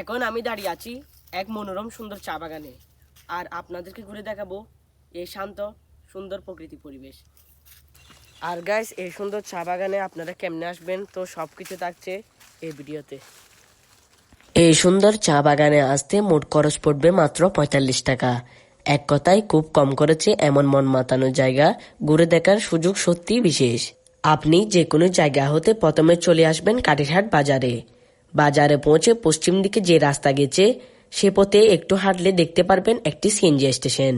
এখন আমি দাঁড়িয়ে আছি এক মনোরম, সুন্দর চা বাগানে। আর আপনাদেরকে ঘুরে দেখাবো এই শান্ত, সুন্দর প্রকৃতি পরিবেশ। আর গাইস এই সুন্দর চা বাগানে আপনারা কেমনে আসবেন? তো সব কিছু থাকছে এই ভিডিওতে। এই সুন্দর চা বাগানে আসতে মোট খরচ পড়বে মাত্র পঁয়তাল্লিশ টাকা। এক কথায় খুব কম করেছে এমন মন মাতানো জায়গা, ঘুরে দেখার সুযোগ সত্যি বিশেষ। আপনি যে কোনো জায়গা হতে প্রথমে চলে আসবেন কাটিরহাট বাজারে। বাজারে পৌঁছে পশ্চিম দিকে যে রাস্তা গেছে, সে পথে একটু হাঁটলে দেখতে পারবেন একটি সিএনজি স্টেশন।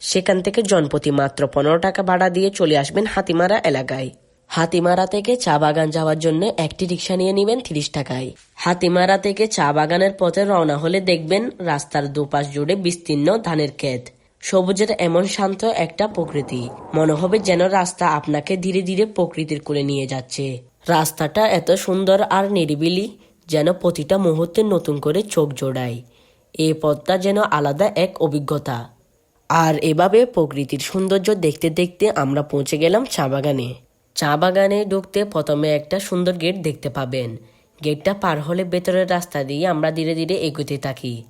সেখান থেকে জনপ্রতি মাত্র পনেরো টাকা ভাড়া দিয়ে চলে আসবেন হাতিমারা এলাকায়। হাতিমারা থেকে চা বাগান যাওয়ার জন্য একটি রিক্সা নিয়ে নেবেন তিরিশ টাকায়। হাতিমারা থেকে চা বাগানের পথে রওনা হলে দেখবেন রাস্তার দুপাশ জুড়ে বিস্তীর্ণ ধানের ক্ষেত। সবুজের এমন শান্ত একটা প্রকৃতি। মনে হবে যেন রাস্তা আপনাকে ধীরে ধীরে প্রকৃতির কোলে নিয়ে যাচ্ছে। রাস্তাটা এত সুন্দর আর নিরিবিলি যেন প্রতিটা মুহূর্তে নতুন করে চোখ জোড়ায়। এই পথটা যেন আলাদা এক অভিজ্ঞতা। আর এভাবে প্রকৃতির সৌন্দর্য দেখতে দেখতে আমরা পৌঁছে গেলাম চা বাগানে। চা বাগানে ঢুকতে প্রথমে একটা সুন্দর গেট দেখতে পাবেন। গেটটা পার হলে ভেতরের রাস্তা দিয়ে আমরা ধীরে ধীরে এগোতে থাকি।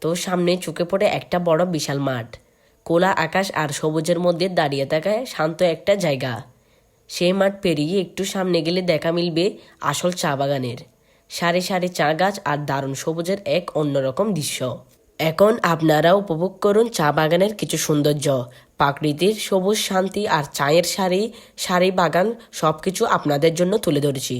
তো সামনে চোখে পড়ে একটা বড় বিশাল মাঠ। কোলা আকাশ আর সবুজের মধ্যে দাঁড়িয়ে থাকায় শান্ত একটা জায়গা। সেই মাঠ পেরিয়ে একটু সামনে গেলে দেখা মিলবে আসল চা বাগানের। সারি সারে চা গাছ আর দারুণ সবুজের এক অন্যরকম দৃশ্য। এখন আপনারা উপভোগ করুন চা বাগানের কিছু সৌন্দর্য। প্রাকৃতির সবুজ শান্তি আর চায়ের সারি সারি বাগান সবকিছু আপনাদের জন্য তুলে ধরেছি।